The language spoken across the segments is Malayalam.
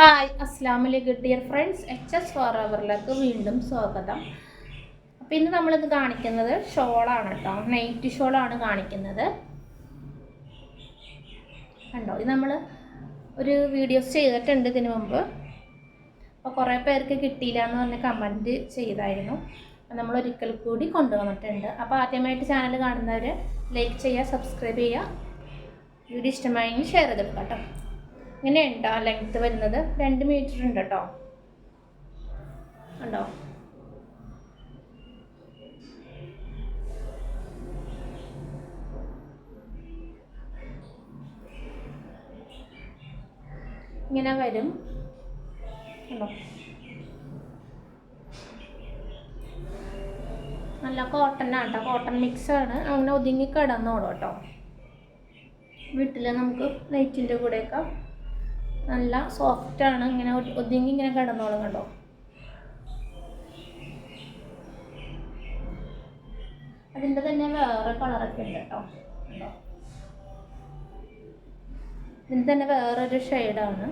ഹായ് അസ്ലാം വലൈക്കും dear friends. H S four അവറിലേക്ക് വീണ്ടും സ്വാഗതം. അപ്പോൾ ഇന്ന് നമ്മളിത് കാണിക്കുന്നത് ഷോളാണ് കേട്ടോ നൈറ്റ് ഷോളാണ് കാണിക്കുന്നത്. കണ്ടോ? ഇത് നമ്മൾ ഒരു വീഡിയോസ് ചെയ്തിട്ടുണ്ട് ഇതിനു മുമ്പ്. അപ്പോൾ കുറേ പേർക്ക് കിട്ടിയില്ല എന്ന് പറഞ്ഞ് കമന്റ് ചെയ്തായിരുന്നു. നമ്മൾ ഒരിക്കൽ കൂടി കൊണ്ടുവന്നിട്ടുണ്ട്. അപ്പോൾ ആദ്യമായിട്ട് ചാനൽ കാണുന്നവർ ലൈക്ക് ചെയ്യുക സബ്സ്ക്രൈബ് ചെയ്യുക. വീഡിയോ ഇഷ്ടമായെങ്കിൽ ഷെയർ ചെയ്തെടുക്കാം കേട്ടോ ഇങ്ങനെ ഉണ്ടോ ലെങ്ത് വരുന്നത്? രണ്ട് മീറ്റർ ഉണ്ട് കേട്ടോ ഉണ്ടോ? ഇങ്ങനെ വരും. ഉണ്ടോ? നല്ല കോട്ടൺ കേട്ടോ കോട്ടൺ മിക്സ് ആണ്. അങ്ങനെ ഒതുങ്ങി കിടന്നോളൂ കേട്ടോ. വീട്ടിൽ നമുക്ക് നെയ്റ്റിന്റെ കൂടെയൊക്കെ നല്ല സോഫ്റ്റ് ആണ്. ഇങ്ങനെ ഒതുങ്ങി ഇങ്ങനെ കിടന്നോളും കണ്ടോ? അതിന്റെ തന്നെ വേറെ കളറൊക്കെ ഉണ്ട് കേട്ടോ. ഇതിന്റെ തന്നെ വേറൊരു ഷെയ്ഡാണ്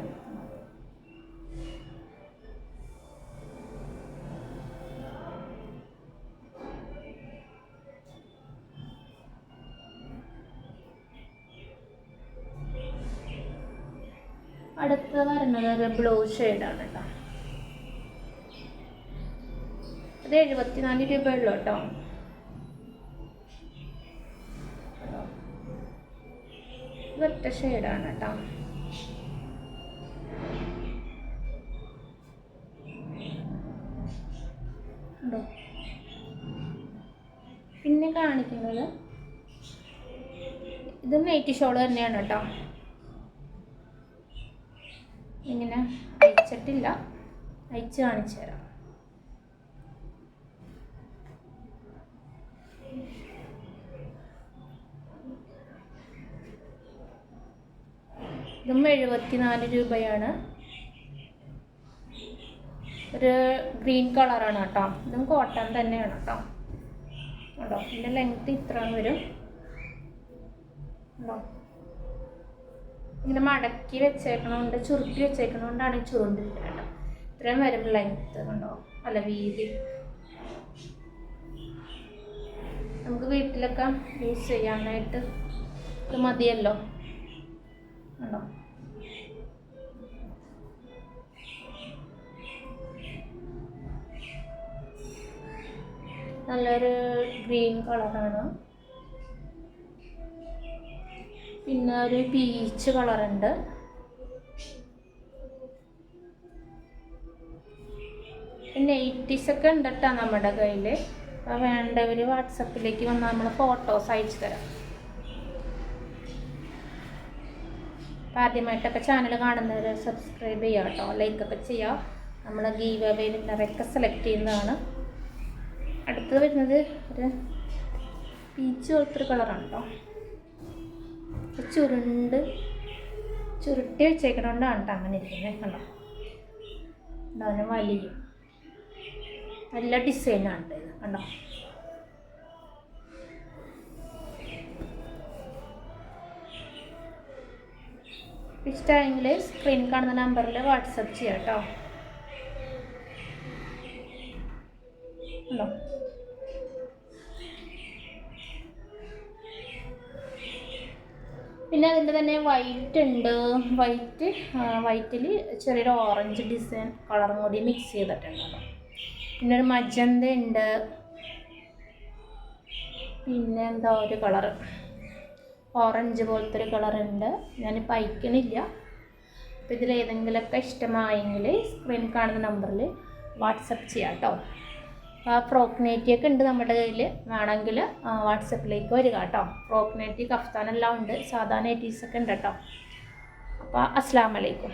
അടുത്ത വരുന്നത് ബ്ലൂ ഷെയ്ഡാണ് കേട്ടോ ഇത് എഴുപത്തിനാല് രൂപയുള്ളൂ കേട്ടോ ഒറ്റ ഷെയ്ഡാണ് കേട്ടോ പിന്നെ കാണിക്കുന്നത് ഇത് നൈറ്റ് ഷോൾ തന്നെയാണ് കേട്ടോ ഇങ്ങനെ അയച്ചിട്ടില്ല അയച്ച് കാണിച്ചു തരാം. ഇതും എഴുപത്തിനാല് രൂപയാണ്. ഒരു ഗ്രീൻ കളറാണ് കേട്ടോ. ഇതും കോട്ടൺ തന്നെയാണ് കേട്ടോ. ഉണ്ടോ ഇതിന്റെ ലെങ്ത് ഇത്ര വരും. കേട്ടോ ഇങ്ങനെ മടക്കി വെച്ചേക്കണോണ്ട് ചുരുട്ടി വെച്ചേക്കണോണ്ടാണ് ഈ ചുരുണ്ടിരിക്കുന്നത് കേട്ടോ. ഇത്രയും വരും ലെങ്ത് കണ്ടോ അല്ല വീതി. നമുക്ക് വീട്ടിലൊക്കെ യൂസ് ചെയ്യാനായിട്ട് ഇത് മതിയല്ലോ. കണ്ടോ നല്ലൊരു ഗ്രീൻ കളറാണ് പിന്നെ ഒരു പീച്ച് കളറുണ്ട് പിന്നെ ഒക്കെ ഉണ്ട് കേട്ടോ നമ്മുടെ കയ്യിൽ അപ്പോൾ വേണ്ടവർ വാട്സപ്പിലേക്ക് വന്നാൽ നമ്മൾ ഫോട്ടോസ് അയച്ചു തരാം. അപ്പോൾ ആദ്യമായിട്ടൊക്കെ ചാനൽ കാണുന്നവർ സബ്സ്ക്രൈബ് ചെയ്യുക കേട്ടോ ലൈക്കൊക്കെ ചെയ്യുക നമ്മൾ ഗീവ് അവേ സെലക്ട് ചെയ്യുന്നതാണ്. അടുത്തത് വരുന്നത് ഒരു പീച്ച് പോലത്തെ ഒരു കളറാണ് കേട്ടോ ചുരുണ്ട്. ചുരുട്ടി വെച്ചേക്കണോണ്ടാണ് കേട്ടോ അങ്ങനെ ഇരിക്കുന്നത് കണ്ടോ? അതിന് വലിയ. നല്ല ഡിസൈനാണ് കേട്ടോ കണ്ടോ? ഇഷ്ടമായെങ്കിൽ സ്ക്രീൻ കാണുന്ന നമ്പറിൽ വാട്സപ്പ് ചെയ്യാം കേട്ടോ പിന്നെ അതിന്റെ തന്നെ വൈറ്റ് ഉണ്ട്. വൈറ്റ് വൈറ്റിൽ ചെറിയൊരു ഓറഞ്ച് ഡിസൈൻ കളറും കൂടി മിക്സ് ചെയ്തിട്ടുണ്ട് പിന്നെ ഒരു മജന്ത ഉണ്ട് പിന്നെ എന്താ ഒരു കളർ ഓറഞ്ച് പോലത്തെ ഒരു കളറുണ്ട് ഞാനിപ്പോൾ അയക്കണില്ല അപ്പോൾ ഇതിൽ ഏതെങ്കിലുമൊക്കെ ഇഷ്ടമായെങ്കിൽ സ്ക്രീൻ കാണുന്ന നമ്പറിൽ വാട്സപ്പ് ചെയ്യാം കേട്ടോ. ആ ഫ്രോക്ക് ഉണ്ട് നമ്മുടെ കയ്യിൽ വേണമെങ്കിൽ വാട്സപ്പിലേക്ക് വരിക കേട്ടോ. ഫ്രോക്ക് നൈറ്റി കഫ്താനെല്ലാം ഉണ്ട്. സാധാ നൈറ്റീസൊക്കെ ഉണ്ട് കേട്ടോ. അപ്പോൾ അസ്സാം വലൈക്കും